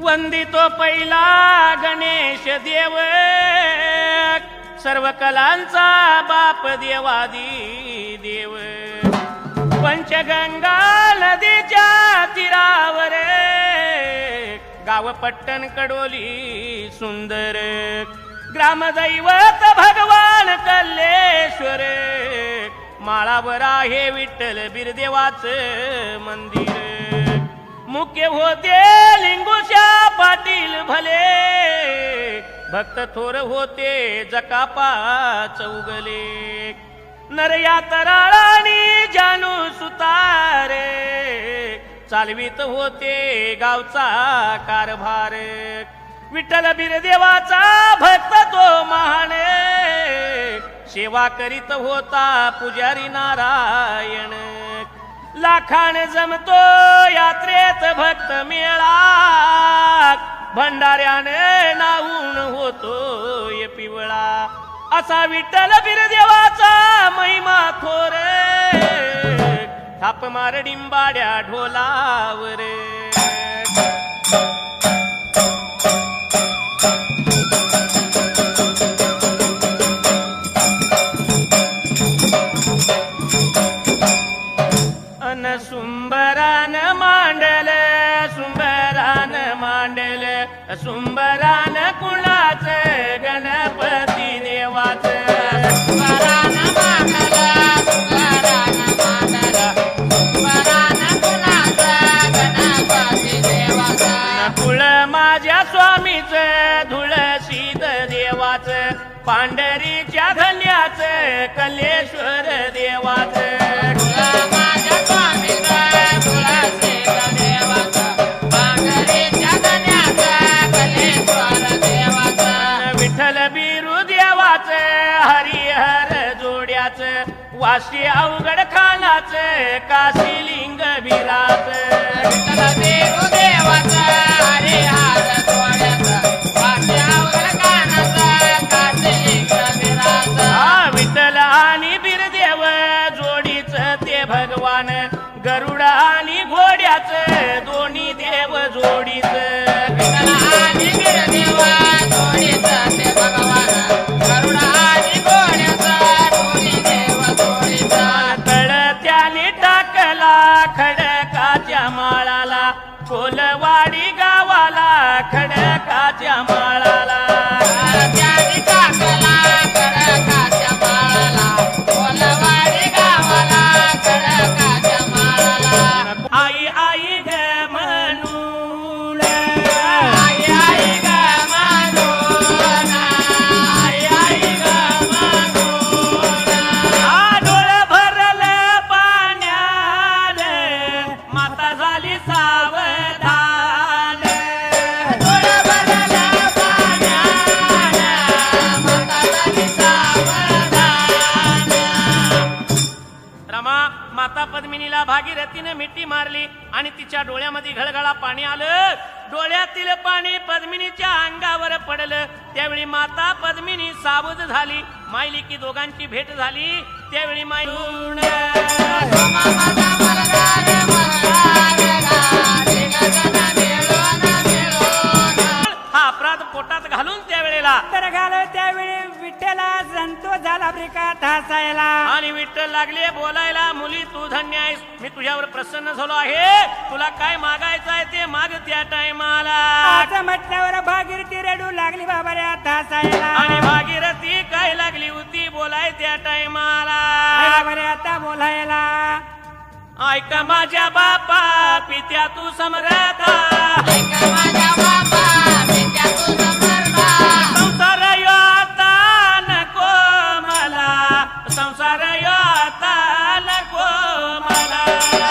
वंदितो पहिला गणेश देव. सर्व कलांचा बाप देवादी देव. पंचगंगा नदीच्या तीरावर. गाव पट्टण कडोली सुंदर. ग्रामदैवत भगवान कल्लेश्वर. माळावर आहे विठ्ठल बिरदेवाच मंदिर. मुख्य होते लिंगोशा पाटील भले. भक्त थोर होते जकापा चौगले. नरया तराळानी जानू सुतारे. चालवीत होते गावचा कारभार. विठ्ठल बिरदेवाचा भक्त तो महान. सेवा करीत होता पुजारी नारायण. लाखान जमतो यात्रेत भक्त मेळा. भंडाऱ्याने नाहून होतो ये पिवळा. असा विठ्ठल बिरदेवाचा महिमा थोर. थाप मार डिंबाड्या ढोलावर. पांढरीच्या धन्याच कलेश्वर देवाच. विठ्ठल बिरू हरिहर वाशी अवघड खानाच काशीलिंग बिरा भागीरथीने मिठी मारली आणि तिच्या डोळ्यामध्ये घळघळा पाणी आलं डोळ्यातील पाणी पद्मिनीच्या अंगावर पडलं त्यावेळी माता पद्मिनी सावध झाली मायली की दोघांची भेट झाली त्यावेळी माय विठ्ठला संतोष झाला ब्रिकात हसायला. आणि विठ्ठल लागले बोलायला मुली तू धन्य आहेस. मी तुझ्यावर प्रसन्न झालो आहे. तुला काय मागायचं आहे ते माग त्या टायमाला. असं म्हटल्यावर भागीरथी रडू लागली बाबा रे आता हसायला. आणि भागीरथी काय लागली होती बोलाय त्या टायमाला. बाबा रे आता बोलायला. ऐका माझ्या बापा पित्या तू समरता. संसार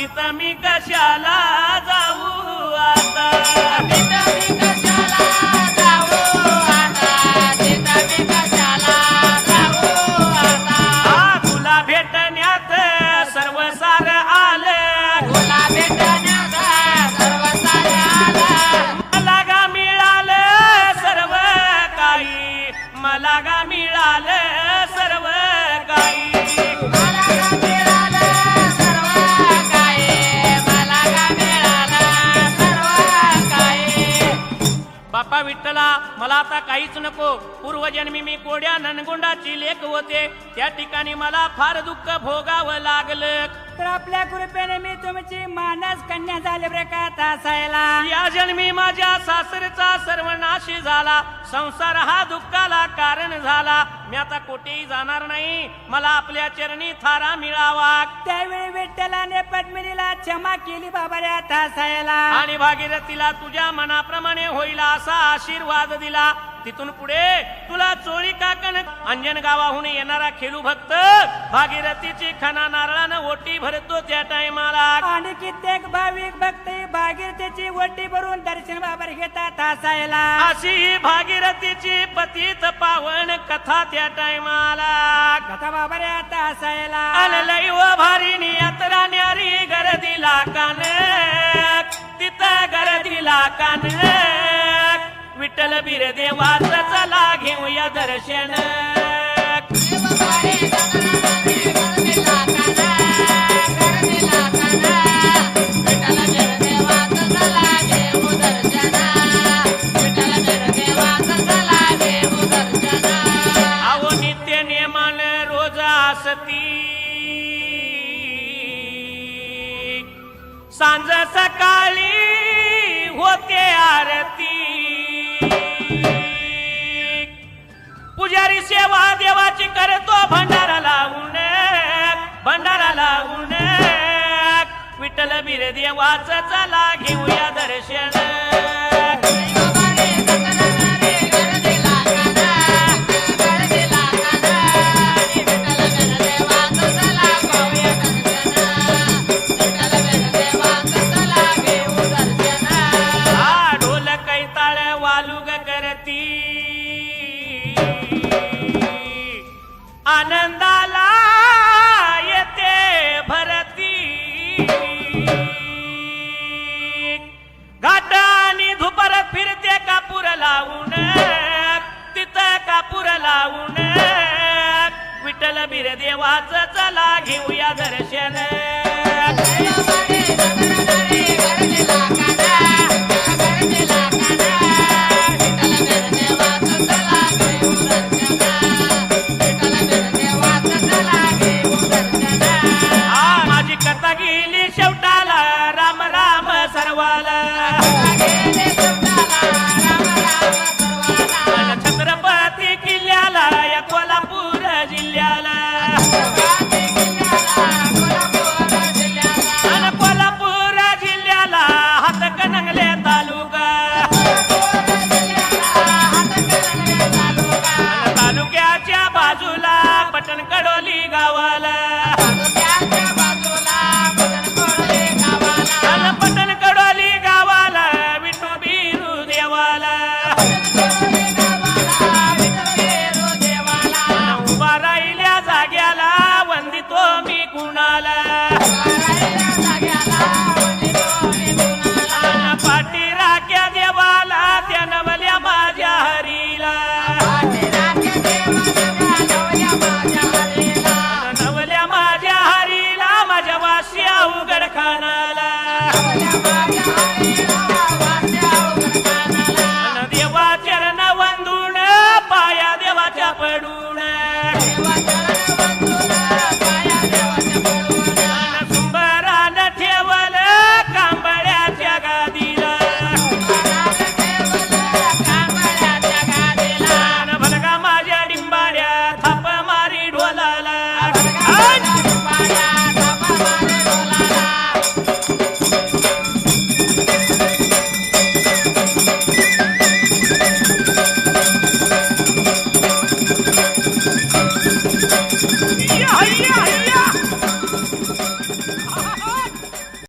तिथं मी कशाला आता काहीच नको. पूर्वजन्मी मी कोड्या ननगुंडाची लेख होते. त्या ठिकाणी मला फार दुःख भोगावं लागलं. तर आपल्या कृपेने मी तुमची मानस कन्या झाली बरे का तासायला या जन्मी माझ्या सासरचा सर्वनाश झाला. संसार हा दुःखाला कारण झाला. मी आता कोठेही जाणार नाही. मला आपल्या चरणी थारा मिळावा. त्यावेळी विठ्ठलाने पद्मिनीला क्षमा केली बाबा रे तासायला आणि भागीरथीला तुझ्या मनाप्रमाणे होईल असा आशीर्वाद दिला. तिथून पुढे तुला चोळी काकण अंजन गावाहून येणारा खेळू भक्त? भागीरथीची खना नारळानं ओटी भरतो त्या टायमाला. आणि कित्येक भाविक भक्त भागीरथीची वड्डी भरून दर्शन बाबर घेतात तासायला अशी ही भागीरथीची पतित पावन कथा त्या टायमाला. कथा बाबा रे तासायला आललई व भारी यात्रा न्यारी गर्दीला कान. तिथं गर्दीला कान. विठ्ठल बीर चला घेऊया दर्शन. अहो नित्य नियमान रोज आसती. सांज सकाळी होते आरती. सेवा देवाची करतो भंडारा लावून भंडारा लावून विठ्ठल बीर देवाच चला घेऊया दर्शन. जाऊन विठ्ठल बीर देवाच चला घेऊया दर्शन. Yeah.